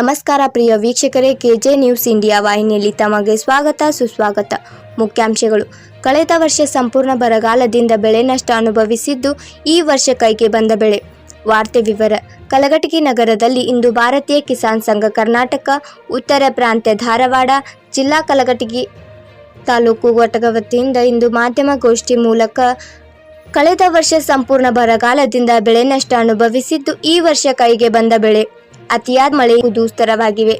ನಮಸ್ಕಾರ ಪ್ರಿಯ ವೀಕ್ಷಕರೇ, K J news India ವಾಹಿನಿಯಲ್ಲಿ ತಮಗೆ ಸ್ವಾಗತ, ಸುಸ್ವಾಗತ. ಮುಖ್ಯಾಂಶಗಳು. ಕಳೆದ ವರ್ಷ ಸಂಪೂರ್ಣ ಬರಗಾಲದಿಂದ ಬೆಳೆ ನಷ್ಟ ಅನುಭವಿಸಿದ್ದು ಈ ವರ್ಷ ಕೈಗೆ ಬಂದ ಬೆಳೆ. ವಾರ್ತೆ ವಿವರ. ಕಲಘಟಗಿ ನಗರದಲ್ಲಿ ಇಂದು ಭಾರತೀಯ ಕಿಸಾನ್ ಸಂಘ ಕರ್ನಾಟಕ, ಉತ್ತರ ಪ್ರಾಂತ್ಯ ಧಾರವಾಡ, ಜಿಲ್ಲಾ ಕಲಘಟಗಿ ತಾಲೂಕು ಘಟಕ ವತಿಯಿಂದ ಇಂದು ಮಾಧ್ಯಮ ಗೋಷ್ಠಿ ಮೂಲಕ ಕಳೆದ ವರ್ಷ ಸಂಪೂರ್ಣ ಬರಗಾಲದಿಂದ ಬೆಳೆ ನಷ್ಟ ಅನುಭವಿಸಿದ್ದು ಈ ವರ್ಷ ಕೈಗೆ ಬಂದ ಬೆಳೆ. ಅತಿಯಾದ ಮಳೆ ದುಸ್ತರವಾಗಿವೆ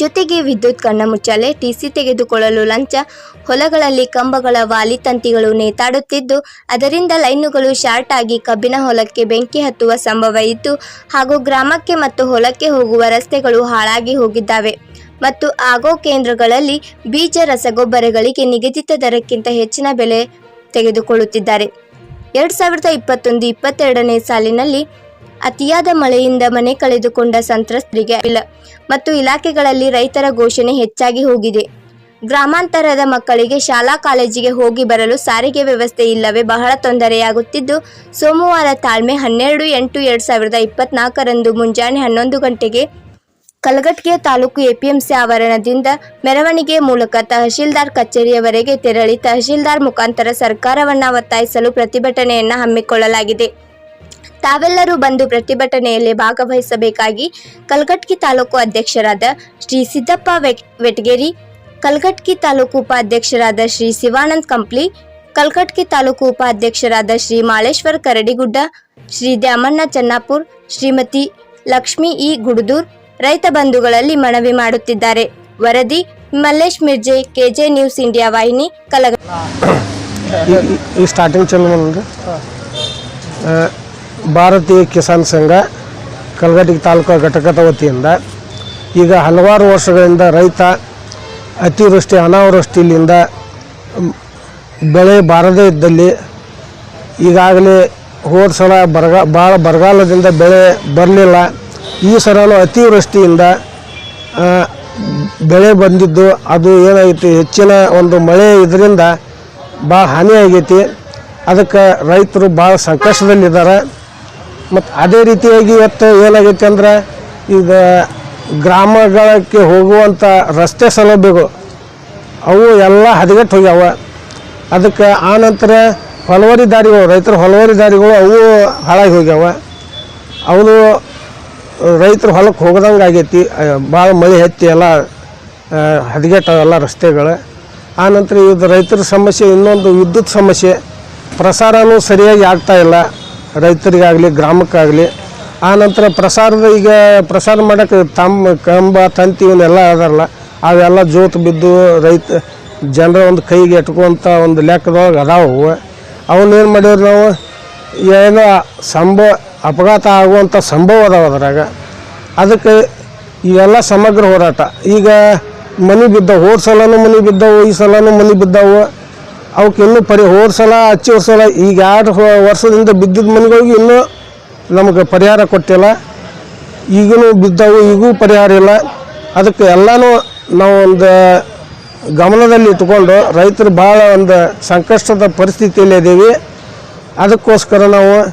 ಜೊತೆಗೆ ವಿದ್ಯುತ್ ಕಣ್ಣ ಮುಚ್ಚಾಲೆ ಟಿಸಿ ತೆಗೆದುಕೊಳ್ಳಲು ಲಂಚ, ಹೊಲಗಳಲ್ಲಿ ಕಂಬಗಳ ವಾಲಿ ತಂತಿಗಳು ನೇತಾಡುತ್ತಿದ್ದು, ಅದರಿಂದ ಲೈನುಗಳು ಶಾರ್ಟ್ ಆಗಿ ಕಬ್ಬಿನ ಹೊಲಕ್ಕೆ ಬೆಂಕಿ ಹತ್ತುವ ಸಂಭವ ಇದ್ದು, ಹಾಗೂ ಗ್ರಾಮಕ್ಕೆ ಮತ್ತು ಹೊಲಕ್ಕೆ ಹೋಗುವ ರಸ್ತೆಗಳು ಹಾಳಾಗಿ ಹೋಗಿದ್ದಾವೆ. ಮತ್ತು ಆಗೋ ಕೇಂದ್ರಗಳಲ್ಲಿ ಬೀಜ ರಸಗೊಬ್ಬರಗಳಿಗೆ ನಿಗದಿತ ದರಕ್ಕಿಂತ ಹೆಚ್ಚಿನ ಬೆಲೆ ತೆಗೆದುಕೊಳ್ಳುತ್ತಿದ್ದಾರೆ. ಎರಡು ಸಾವಿರದ ಇಪ್ಪತ್ತೊಂದು ಇಪ್ಪತ್ತೆರಡನೇ ಸಾಲಿನಲ್ಲಿ ಅತಿಯಾದ ಮಳೆಯಿಂದ ಮನೆ ಕಳೆದುಕೊಂಡ ಸಂತ್ರಸ್ತರಿಗೆ ಮತ್ತು ಇಲಾಖೆಗಳಲ್ಲಿ ರೈತರ ಘೋಷಣೆ ಹೆಚ್ಚಾಗಿ ಹೋಗಿದೆ. ಗ್ರಾಮಾಂತರದ ಮಕ್ಕಳಿಗೆ ಶಾಲಾ ಕಾಲೇಜಿಗೆ ಹೋಗಿ ಬರಲು ಸಾರಿಗೆ ವ್ಯವಸ್ಥೆ ಇಲ್ಲವೇ ಬಹಳ ತೊಂದರೆಯಾಗುತ್ತಿದ್ದು, ಸೋಮವಾರ ತಾಳ್ಮೆ ಹನ್ನೆರಡು ಎಂಟು ಎರಡು ಸಾವಿರದ ಇಪ್ಪತ್ನಾಲ್ಕರಂದು ಮುಂಜಾನೆ ಹನ್ನೊಂದು ಗಂಟೆಗೆ ಕಲಘಟಗಿಯ ತಾಲೂಕು ಎಪಿಎಂಸಿ ಆವರಣದಿಂದ ಮೆರವಣಿಗೆ ಮೂಲಕ ತಹಶೀಲ್ದಾರ್ ಕಚೇರಿಯವರೆಗೆ ತೆರಳಿ ತಹಶೀಲ್ದಾರ್ ಮುಖಾಂತರ ಸರ್ಕಾರವನ್ನು ಒತ್ತಾಯಿಸಲು ಪ್ರತಿಭಟನೆಯನ್ನು ಹಮ್ಮಿಕೊಳ್ಳಲಾಗಿದೆ. ತಾವೆಲ್ಲರೂ ಬಂದು ಪ್ರತಿಭಟನೆಯಲ್ಲಿ ಭಾಗವಹಿಸಬೇಕಾಗಿ ಕಲ್ಗಟ್ಕಿ ತಾಲೂಕು ಅಧ್ಯಕ್ಷರಾದ ಶ್ರೀ ಸಿದ್ದಪ್ಪ ವೆಟ್- ವೆಟ್ಗೇರಿ ಕಲ್ಗಟ್ಕಿ ತಾಲೂಕು ಉಪಾಧ್ಯಕ್ಷರಾದ ಶ್ರೀ ಶಿವಾನಂದ್ ಕಂಪ್ಲಿ ಕಲ್ಕಟ್ಕಿ ತಾಲೂಕು ಉಪಾಧ್ಯಕ್ಷರಾದ ಶ್ರೀ ಮಾಳೇಶ್ವರ್ ಕರಡಿಗುಡ್ಡ ಶ್ರೀ ದ್ಯಾಮಣ್ಣ ಚನ್ನಾಪುರ್ ಶ್ರೀಮತಿ ಲಕ್ಷ್ಮಿ ಇ ಗುಡದೂರ್ ರೈತ ಬಂಧುಗಳಲ್ಲಿ ಮನವಿ ಮಾಡುತ್ತಿದ್ದಾರೆ. ವರದಿ Mallesh Mirje KJ news India ವಾಹಿನಿ ಕಲಗ ಸ್ಟಾರ್ಟಿಂಗ್ ಚಲೋ ಭಾರತೀಯ ಕಿಸಾನ್ ಸಂಘ ಕಲಘಟಗಿ ತಾಲೂಕು ಘಟಕದ ವತಿಯಿಂದ ಈಗ ಹಲವಾರು ವರ್ಷಗಳಿಂದ ರೈತ ಅತಿವೃಷ್ಟಿ ಅನಾವೃಷ್ಟಿಯಿಂದ ಬೆಳೆ ಬಾರದೇ ಇದ್ದಲ್ಲಿ ಈಗಾಗಲೇ ಹೋದ ಸಲ ಬರಗ, ಭಾಳ ಬರಗಾಲದಿಂದ ಬೆಳೆ ಬರಲಿಲ್ಲ. ಈ ಸಲನೂ ಅತಿವೃಷ್ಟಿಯಿಂದ ಬೆಳೆ ಬಂದಿದ್ದು ಅದು ಏನಾಗೈತಿ ಹೆಚ್ಚಿನ ಒಂದು ಮಳೆ ಇದರಿಂದ ಭಾಳ ಹಾನಿ ಆಗೈತಿ ಅದಕ್ಕೆ ರೈತರು ಭಾಳ ಸಂಕಷ್ಟದಲ್ಲಿದ್ದಾರೆ. ಮತ್ತು ಅದೇ ರೀತಿಯಾಗಿ ಇವತ್ತು ಏನಾಗೈತೆ ಅಂದ್ರೆ ಈಗ ಗ್ರಾಮಗಳಕ್ಕೆ ಹೋಗುವಂಥ ರಸ್ತೆ ಸೌಲಭ್ಯಗಳು, ಅವು ಎಲ್ಲ ಹದಗೆಟ್ಟು ಹೋಗ್ಯಾವ. ಅದಕ್ಕೆ ಆನಂತರ ಹೊಲವರಿ ದಾರಿಗಳು, ರೈತರ ಹೊಲವರಿ ದಾರಿಗಳು ಅವು ಹಾಳಾಗಿ ಹೋಗ್ಯಾವ. ಅವನು ರೈತರು ಹೊಲಕ್ಕೆ ಹೋಗದಂಗೆ ಆಗೈತಿ. ಭಾಳ ಮಳೆ ಹತ್ತಿ ಎಲ್ಲ ಹದಗೆಟ್ಟವೆಲ್ಲ ರಸ್ತೆಗಳು. ಆನಂತರ ಇದು ರೈತರ ಸಮಸ್ಯೆ ಇನ್ನೊಂದು ವಿದ್ಯುತ್ ಸಮಸ್ಯೆ. ಪ್ರಸಾರವೂ ಸರಿಯಾಗಿ ಆಗ್ತಾಯಿಲ್ಲ ರೈತರಿಗಾಗಲಿ, ಗ್ರಾಮಕ್ಕಾಗಲಿ ಆನಂತರ ಪ್ರಸಾರದ ಈಗ ಪ್ರಸಾರ ಮಾಡೋಕ್ಕೆ ತಮ್ಮ ಕಂಬ, ತಂತಿ ಇವನ್ನೆಲ್ಲ ಅದಾರಲ್ಲ. ಅವೆಲ್ಲ ಜೋತು ಬಿದ್ದು ರೈತ, ಜನರ ಒಂದು ಕೈಗೆ ಎಟ್ಕೊಂತ ಒಂದು ಲೆಕ್ಕದೊಳಗೆ ಅದಾವು. ಅವನ್ನೇನು ಮಾಡಿದ್ರು ನಾವು, ಏನೋ ಸಂಭವ, ಅಪಘಾತ ಆಗುವಂಥ ಸಂಭವ ಅದಾವ ಅದ್ರಾಗ. ಅದಕ್ಕೆ ಇವೆಲ್ಲ ಸಮಗ್ರ ಹೋರಾಟ. ಈಗ ಮನೆ ಬಿದ್ದವು, ಹೋದ ಸಲನೂ ಮನೆ ಬಿದ್ದವು, ಈ ಸಲನೂ ಮನೆ ಬಿದ್ದವು. ಅವಕ್ಕೆ ಇನ್ನೂ ಪರಿ ಹೋದ ಸಲ, ಹಚ್ಚಿ ಸಲ, ಈಗ ಎರಡು ವರ್ಷದಿಂದ ಬಿದ್ದಿದ್ದ ಮನೆಗಳಿಗೆ ಇನ್ನೂ ನಮಗೆ ಪರಿಹಾರ ಕೊಟ್ಟಿಲ್ಲ. ಈಗಲೂ ಬಿದ್ದವು, ಈಗೂ ಪರಿಹಾರ ಇಲ್ಲ. ಅದಕ್ಕೆ ಎಲ್ಲನೂ ನಾವು ಒಂದು ಗಮನದಲ್ಲಿ ಇಟ್ಕೊಂಡು ರೈತರು ಭಾಳ ಒಂದು ಸಂಕಷ್ಟದ ಪರಿಸ್ಥಿತಿಯಲ್ಲಿ ಇದ್ದೀವಿ. ಅದಕ್ಕೋಸ್ಕರ ನಾವು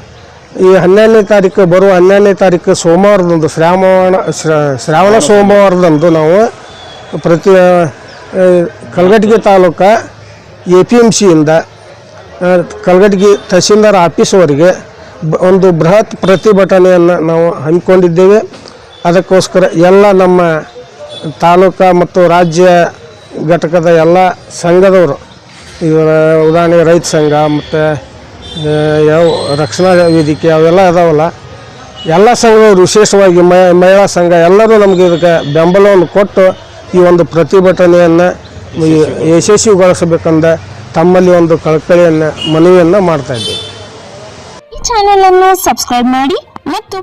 ಈ ಹನ್ನೆರಡನೇ ತಾರೀಕು, ಬರುವ ಹನ್ನೆರಡನೇ ತಾರೀಕು ಸೋಮವಾರದಂದು, ಶ್ರಾವಣ, ಶ್ರ- ಶ್ರಾವಣ ಸೋಮವಾರದಂದು ನಾವು ಪ್ರತಿ ಕಲ್ಗಟ್ಟಿಗೆ ತಾಲೂಕು ಎ ಪಿ ಎಂ ಸಿಯಿಂದ ಕಲಘಟಗಿ ತಹಸೀಲ್ದಾರ್ ಆಫೀಸ್ವರೆಗೆ ಒಂದು ಬೃಹತ್ ಪ್ರತಿಭಟನೆಯನ್ನು ನಾವು ಹಮ್ಮಿಕೊಂಡಿದ್ದೇವೆ. ಅದಕ್ಕೋಸ್ಕರ ಎಲ್ಲ ನಮ್ಮ ತಾಲೂಕು ಮತ್ತು ರಾಜ್ಯ ಘಟಕದ ಎಲ್ಲ ಸಂಘದವರು, ಇವರ ಉದಾಹರಣೆಗೆ ರೈತ ಸಂಘ ಮತ್ತು ಯಾವ ರಕ್ಷಣಾ ವೇದಿಕೆ ಅವೆಲ್ಲ ಅದಾವಲ್ಲ, ಎಲ್ಲ ಸಂಘದವರು ವಿಶೇಷವಾಗಿ ಮಹಿಳಾ ಸಂಘ ಎಲ್ಲರೂ ನಮಗೆ ಇದಕ್ಕೆ ಬೆಂಬಲವನ್ನು ಕೊಟ್ಟು ಈ ಒಂದು ಪ್ರತಿಭಟನೆಯನ್ನು ಯಶಸ್ವಿಗೊಳಿಸಬೇಕಂದ ತಮ್ಮಲ್ಲಿ ಒಂದು ಕಳಕಳಿಯನ್ನ ಮನವಿಯನ್ನು ಮಾಡ್ತಾ ಇದ್ದೇವೆ. ಈ ಚಾನೆಲ್ ಅನ್ನು ಸಬ್ಸ್ಕ್ರೈಬ್ ಮಾಡಿ ಮತ್ತು